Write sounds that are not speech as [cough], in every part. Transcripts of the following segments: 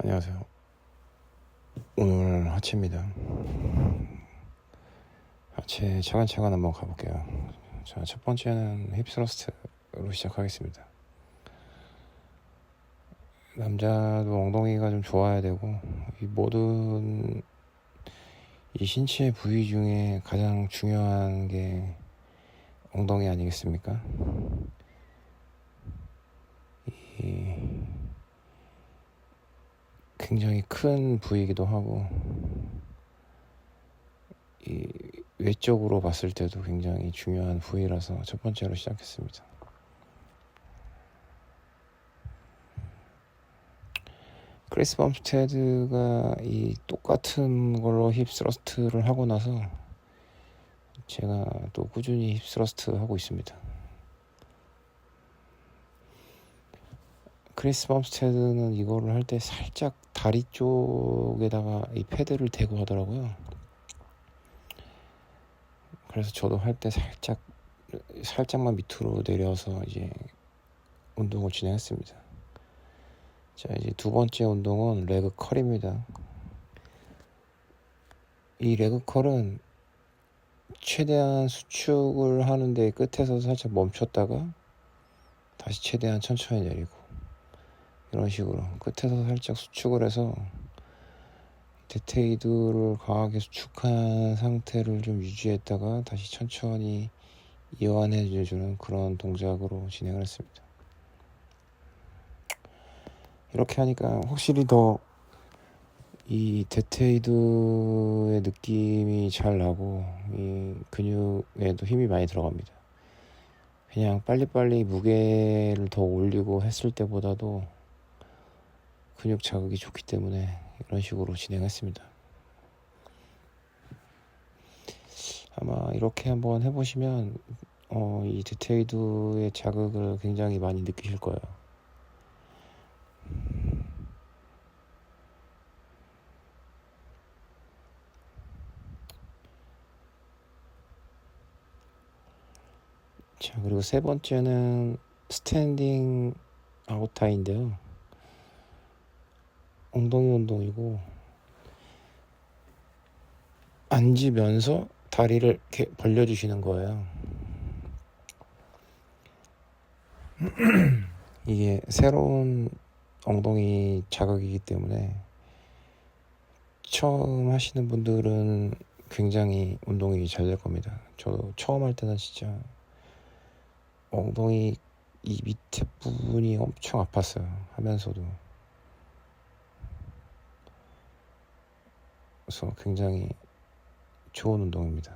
안녕하세요. 오늘 하체입니다. 하체 차근차근 한번 가볼게요. 자, 첫 번째는 힙스러스트로 시작하겠습니다. 남자도 엉덩이가 좀 좋아야 되고, 이 모든 이 신체 부위 중에 가장 중요한 게 엉덩이 아니겠습니까? 이 굉장히 큰 부위이기도 하고 이 외적으로 봤을 때도 굉장히 중요한 부위라서 첫 번째로 시작했습니다. 크리스 범스테드가 이 똑같은 걸로 힙 스러스트를 하고 나서 제가 또 꾸준히 힙 스러스트 하고 있습니다. 크리스 범스테드는 이거를 할 때 살짝 다리 쪽에다가 이 패드를 대고 하더라고요. 그래서 저도 할 때 살짝 살짝만 밑으로 내려서 이제 운동을 진행했습니다. 자 이제 두 번째 운동은 레그 컬입니다. 이 레그 컬은 최대한 수축을 하는데 끝에서 살짝 멈췄다가 다시 최대한 천천히 내리고 이런 식으로 끝에서 살짝 수축을 해서 데테이드를 강하게 수축한 상태를 좀 유지했다가 다시 천천히 이완해 주는 그런 동작으로 진행을 했습니다. 이렇게 하니까 확실히 더 이 데테이드의 느낌이 잘 나고 이 근육에도 힘이 많이 들어갑니다. 그냥 빨리빨리 무게를 더 올리고 했을 때보다도 근육 자극이 좋기 때문에 이런 식으로 진행했습니다. 아마 이렇게 한번 해보시면 어, 이 디테이드의 자극을 굉장히 많이 느끼실 거예요. 자, 그리고 세 번째는 스탠딩 아웃타인데요. 엉덩이 운동이고 앉으면서 다리를 이렇게 벌려주시는 거예요. [clears throat] 이게 새로운 엉덩이 자극이기 때문에 처음 하시는 분들은 굉장히 운동이 잘 될 겁니다. 저도 처음 할 때는 진짜 엉덩이 이 밑에 부분이 엄청 아팠어요. 하면서도. 그래서 굉장히 좋은 운동입니다.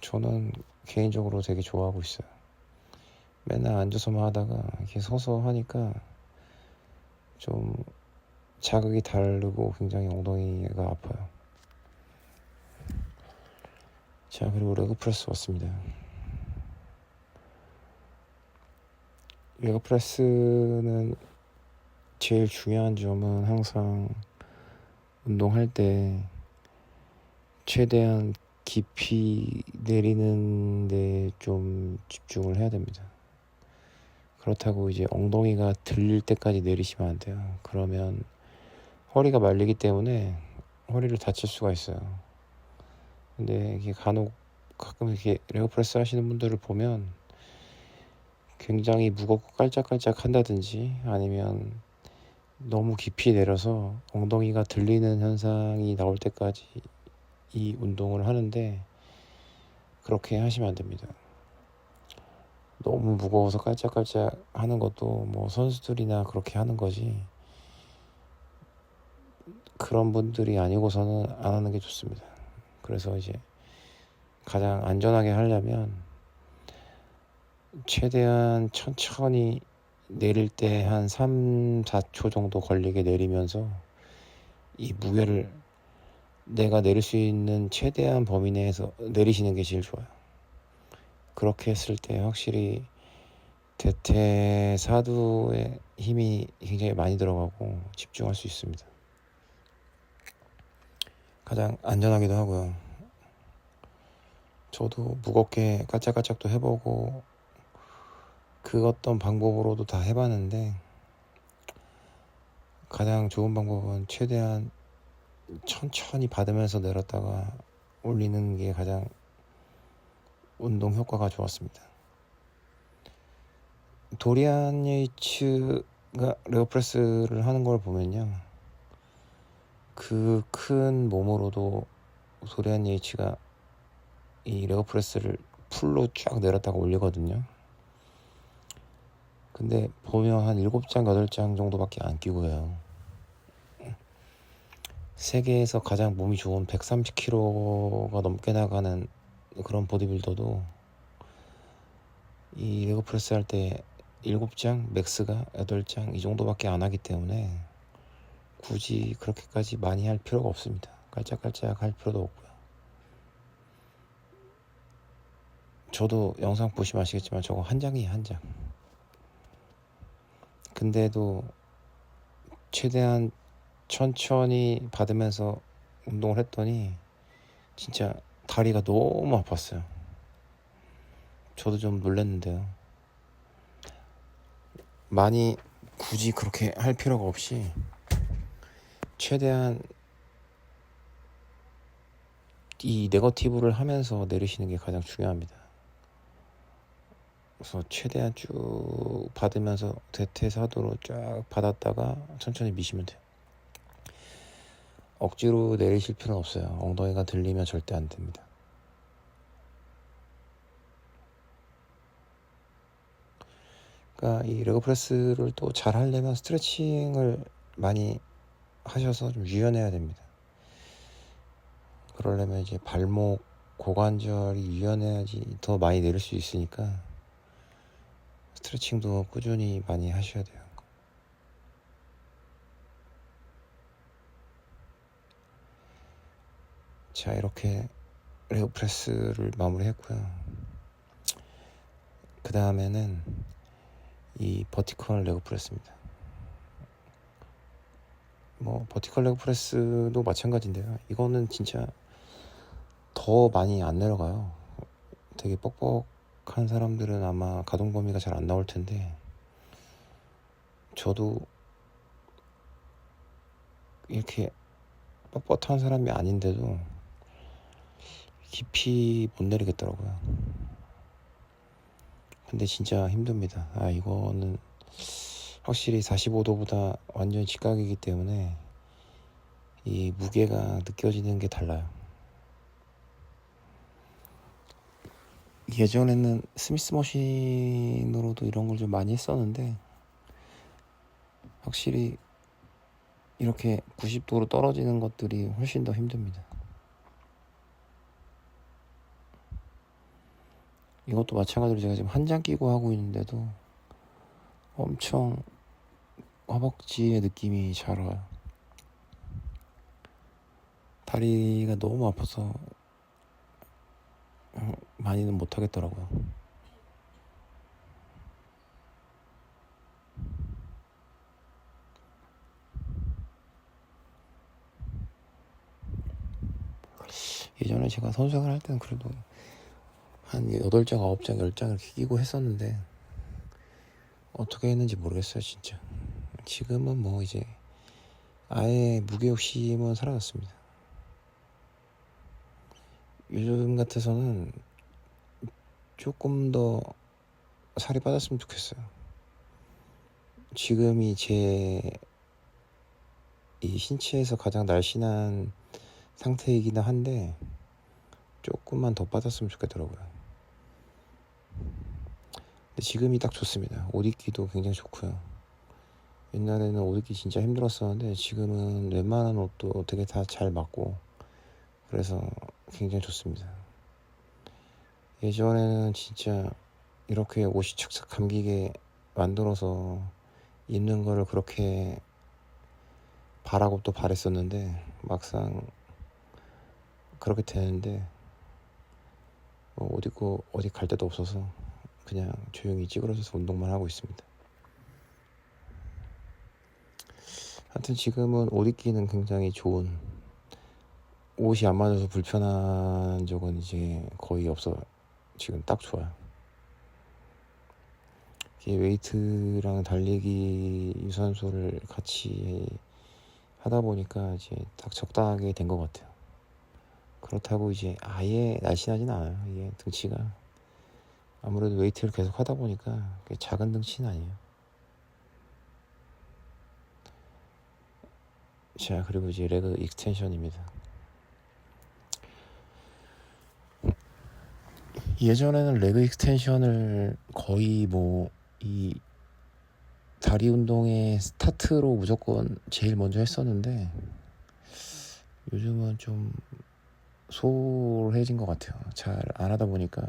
저는 개인적으로 되게 좋아하고 있어요. 맨날 앉아서만 하다가 이렇게 서서 하니까 좀 자극이 다르고 굉장히 엉덩이가 아파요. 자, 그리고 레그 프레스 왔습니다. 레그 프레스는 제일 중요한 점은 항상 운동할 때 최대한 깊이 내리는 데 좀 집중을 해야 됩니다. 그렇다고 이제 엉덩이가 들릴 때까지 내리시면 안 돼요. 그러면 허리가 말리기 때문에 허리를 다칠 수가 있어요. 근데 이게 간혹 가끔 이렇게 레그프레스 하시는 분들을 보면 굉장히 무겁고 깔짝깔짝 한다든지 아니면 너무 깊이 내려서 엉덩이가 들리는 현상이 나올 때까지 이 운동을 하는데 그렇게 하시면 안 됩니다. 너무 무거워서 깔짝깔짝 하는 것도 뭐 선수들이나 그렇게 하는 거지 그런 분들이 아니고서는 안 하는 게 좋습니다. 그래서 이제 가장 안전하게 하려면 최대한 천천히 내릴 때 한 3, 4초 정도 걸리게 내리면서 이 무게를 내가 내릴 수 있는 최대한 범위 내에서 내리시는 게 제일 좋아요. 그렇게 했을 때 확실히 대퇴 사두의 힘이 굉장히 많이 들어가고 집중할 수 있습니다. 가장 안전하기도 하고요. 저도 무겁게 까짝까짝도 해보고 그 어떤 방법으로도 다 해봤는데 가장 좋은 방법은 최대한 천천히 받으면서 내렸다가 올리는 게 가장 운동 효과가 좋았습니다. 도리안 예이츠가 레오프레스를 하는 걸 보면요. 그 큰 몸으로도 도리안 예이츠가 이 레오프레스를 풀로 쫙 내렸다가 올리거든요. 근데 보면 한 7장, 8장 정도밖에 안 끼고 해요. 세계에서 가장 몸이 좋은 130kg가 넘게 나가는 그런 보디빌더도 이 레그 프레스 할 때 7장, 맥스가 8장 이 정도밖에 안 하기 때문에 굳이 그렇게까지 많이 할 필요가 없습니다. 깔짝깔짝 할 필요도 없고요. 저도 영상 보시면 아시겠지만 저거 한 장이에요, 한 장. 근데도 최대한 천천히 받으면서 운동을 했더니 진짜 다리가 너무 아팠어요. 저도 좀 놀랐는데요. 많이 굳이 그렇게 할 필요가 없이 최대한 이 네거티브를 하면서 내리시는 게 가장 중요합니다. 그래서 최대한 쭉 받으면서 대퇴사도로 쫙 받았다가 천천히 미시면 돼요. 억지로 내리실 필요는 없어요. 엉덩이가 들리면 절대 안 됩니다. 그러니까 이 레그 프레스를 또 잘 하려면 스트레칭을 많이 하셔서 좀 유연해야 됩니다. 그러려면 이제 발목 고관절이 유연해야지 더 많이 내릴 수 있으니까 스트레칭도 꾸준히 많이 하셔야 돼요. 자 이렇게 레오 프레스를 마무리했고요. 그 다음에는 이 버티컬 레그 프레스입니다. 뭐 버티컬 레그 프레스도 마찬가지인데요. 이거는 진짜 더 많이 안 내려가요. 되게 뻑뻑 한 사람들은 아마 가동 범위가 잘 안 나올 텐데 저도 이렇게 뻣뻣한 사람이 아닌데도 깊이 못 내리겠더라고요. 근데 진짜 힘듭니다. 아, 이거는 확실히 45도보다 완전 직각이기 때문에 이 무게가 느껴지는 게 달라요. 예전에는 스미스 머신으로도 이런 걸 좀 많이 했었는데 확실히 이렇게 90도로 떨어지는 것들이 훨씬 더 힘듭니다. 이것도 마찬가지로 제가 지금 한 장 끼고 하고 있는데도 엄청 허벅지의 느낌이 잘 와요. 다리가 너무 아파서 어, 많이는 못 하겠더라고요. 예전에 제가 선수생활 할 때는 그래도 한 8장, 9장, 10장을 끼고 했었는데 어떻게 했는지 모르겠어요 진짜 지금은 뭐 이제 아예 무게욕심은 사라졌습니다 요즘 같아서는 조금 더 살이 빠졌으면 좋겠어요 지금이 제 이 신체에서 가장 날씬한 상태이기는 한데 조금만 더 빠졌으면 좋겠더라고요. 근데 지금이 딱 좋습니다. 옷 입기도 굉장히 좋고요. 옛날에는 옷 입기 진짜 힘들었었는데 지금은 웬만한 옷도 되게 다 잘 맞고 그래서 굉장히 좋습니다. 예전에는 진짜 이렇게 옷이 착착 감기게 만들어서 입는 거를 그렇게 바라고 또 바랬었는데 막상 그렇게 되는데 뭐 어디 고 어디 갈 데도 없어서 그냥 조용히 찌그러져서 운동만 하고 있습니다. 하여튼 지금은 옷 입기는 굉장히 좋은 옷이 안 맞아서 불편한 적은 이제 거의 없어 지금 딱 좋아요. 이게 웨이트랑 달리기 유산소를 같이 하다 보니까 이제 딱 적당하게 된 것 같아요. 그렇다고 이제 아예 날씬하진 않아요. 이게 등치가 아무래도 웨이트를 계속 하다 보니까 작은 등치는 아니에요. 자 그리고 이제 레그 익스텐션입니다. 예전에는 레그 익스텐션을 거의 뭐 이 다리 운동의 스타트로 무조건 제일 먼저 했었는데 요즘은 좀 소홀해진 것 같아요. 잘 안 하다 보니까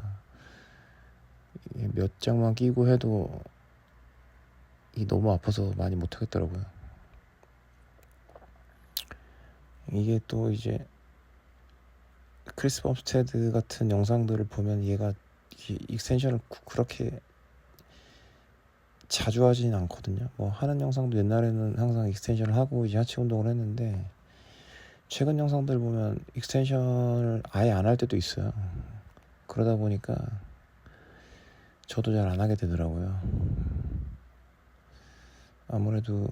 몇 장만 끼고 해도 이 너무 아파서 많이 못 하겠더라고요. 이게 또 이제 크리스 범스테드 같은 영상들을 보면 얘가 이 익스텐션을 구- 그렇게 자주 하진 않거든요. 뭐 하는 영상도 옛날에는 항상 익스텐션을 하고 이제 하체 운동을 했는데 최근 영상들 보면 익스텐션을 아예 안 할 때도 있어요. 그러다 보니까 저도 잘 안 하게 되더라고요. 아무래도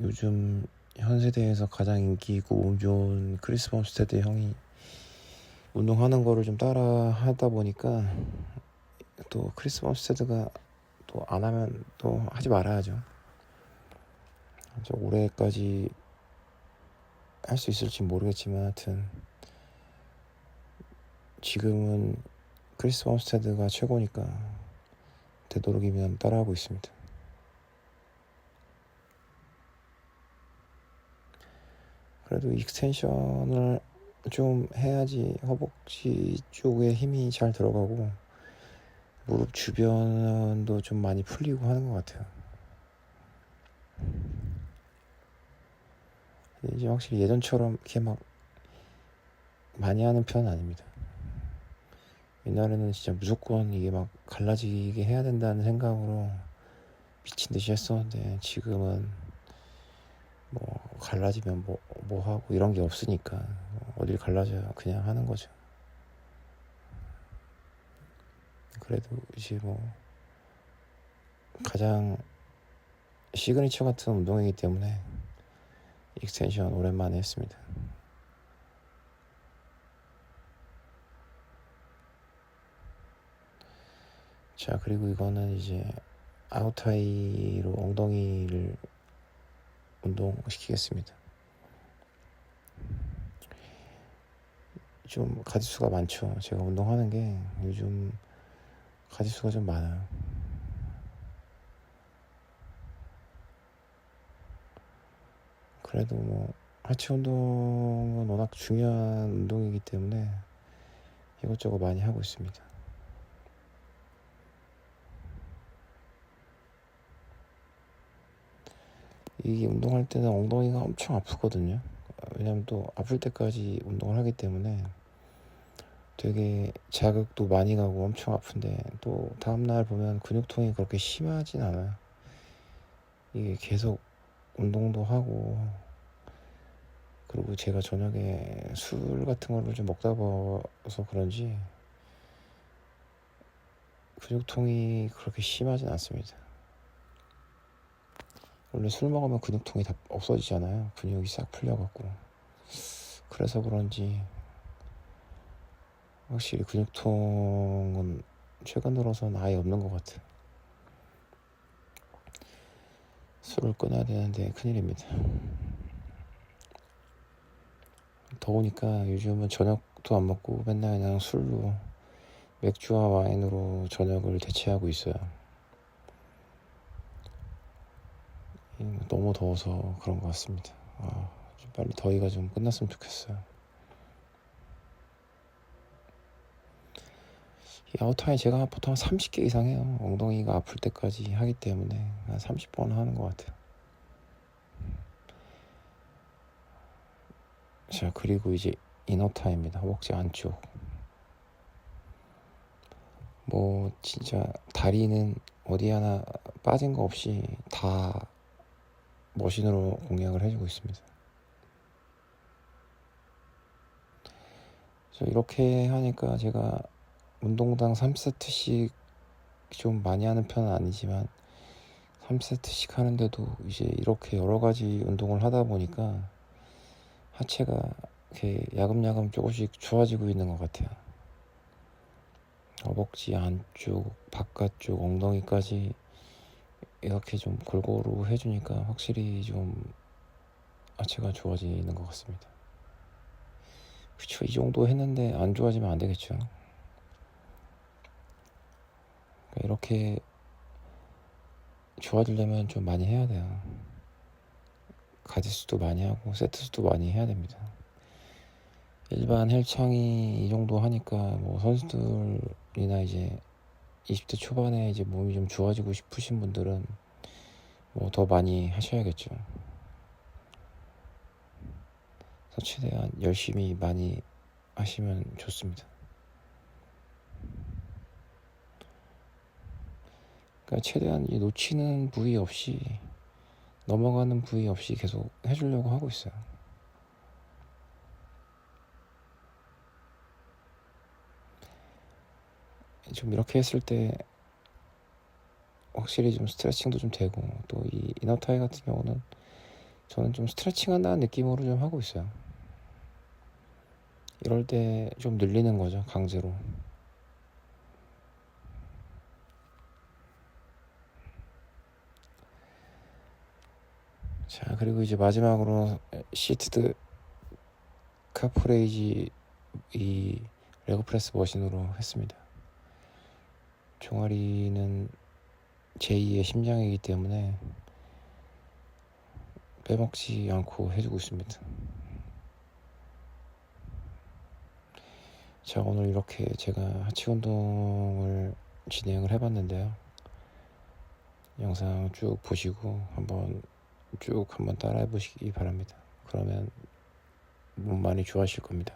요즘 현 세대에서 가장 인기 있고 몸 좋은 크리스 범스테드 형이 운동하는 거를 좀 따라 하다 보니까 또 크리스 범스테드가 또 안 하면 또 하지 말아야죠. 저 올해까지 할 수 있을지 모르겠지만 하여튼 지금은 크리스 범스테드가 최고니까 되도록이면 따라하고 있습니다. 그래도 익스텐션을 좀 해야지 허벅지 쪽에 힘이 잘 들어가고 무릎 주변도 좀 많이 풀리고 하는 것 같아요. 이제 확실히 예전처럼 이렇게 막 많이 하는 편은 아닙니다. 옛날에는 진짜 무조건 이게 막 갈라지게 해야 된다는 생각으로 미친 듯이 했었는데 지금은 뭐 갈라지면 뭐, 뭐 하고 이런 게 없으니까 어딜 갈라져야 그냥 하는 거죠. 그래도 이제 뭐 가장 시그니처 같은 운동이기 때문에 익스텐션 오랜만에 했습니다. 자 그리고 이거는 이제 아웃타이로 엉덩이를 운동시키겠습니다. 좀 가지수가 많죠. 제가 운동하는 게 요즘 가지수가 좀 많아요. 그래도 뭐 하체 운동은 워낙 중요한 운동이기 때문에 이것저것 많이 하고 있습니다. 이게 운동할 때는 엉덩이가 엄청 아프거든요. 왜냐면 또 아플 때까지 운동을 하기 때문에 되게 자극도 많이 가고 엄청 아픈데 또 다음날 보면 근육통이 그렇게 심하진 않아요. 이게 계속 운동도 하고 그리고 제가 저녁에 술 같은 거를 좀 먹다 봐서 그런지 근육통이 그렇게 심하진 않습니다. 원래 술 먹으면 근육통이 다 없어지잖아요. 근육이 싹 풀려갖고. 그래서 그런지 확실히 근육통은 최근 들어서는 아예 없는 것 같아요. 술을 끊어야 되는데 큰일입니다. 더우니까 요즘은 저녁도 안 먹고 맨날 그냥 술로 맥주와 와인으로 저녁을 대체하고 있어요. 음, 너무 더워서 그런 것 같습니다. 아, 좀 빨리 더위가 좀 끝났으면 좋겠어요. 이 아웃타임 제가 보통 한 30개 이상 해요. 엉덩이가 아플 때까지 하기 때문에 한 30번 하는 것 같아요. 자, 그리고 이제 이너타입니다. 허벅지 안쪽. 뭐, 진짜 다리는 어디 하나 빠진 거 없이 다 머신으로 공략을 해주고 있습니다. 그래서 이렇게 하니까 제가 운동당 3세트씩 좀 많이 하는 편은 아니지만 3세트씩 하는데도 이제 이렇게 여러 가지 운동을 하다 보니까 하체가 이렇게 야금야금 조금씩 좋아지고 있는 것 같아요. 허벅지 안쪽, 바깥쪽, 엉덩이까지 이렇게 좀 골고루 해주니까 확실히 좀 하체가 좋아지는 것 같습니다. 그쵸, 이 정도 했는데 안 좋아지면 안 되겠죠. 그러니까 이렇게 좋아지려면 좀 많이 해야 돼요. 가지수도 많이 하고 세트 수도 많이 해야 됩니다. 일반 헬창이 이 정도 하니까 뭐 선수들이나 이제 20대 초반에 이제 몸이 좀 좋아지고 싶으신 분들은 뭐 더 많이 하셔야겠죠. 최대한 열심히 많이 하시면 좋습니다. 그러니까 최대한 이 놓치는 부위 없이 넘어가는 부위 없이 계속 해주려고 하고 있어요. 좀 이렇게 했을 때 확실히 좀 스트레칭도 좀 되고 또 이 이너타이 같은 경우는 저는 좀 스트레칭 한다는 느낌으로 좀 하고 있어요. 이럴 때 좀 늘리는 거죠, 강제로. 자, 그리고 이제 마지막으로 시트드 카프레이지 이 레그 프레스 머신으로 했습니다. 종아리는 제2의 심장이기 때문에 빼먹지 않고 해주고 있습니다. 자, 오늘 이렇게 제가 하체 운동을 진행을 해봤는데요. 영상 쭉 보시고 한번 쭉 한번 따라해 보시기 바랍니다. 그러면 몸 많이 좋아하실 겁니다.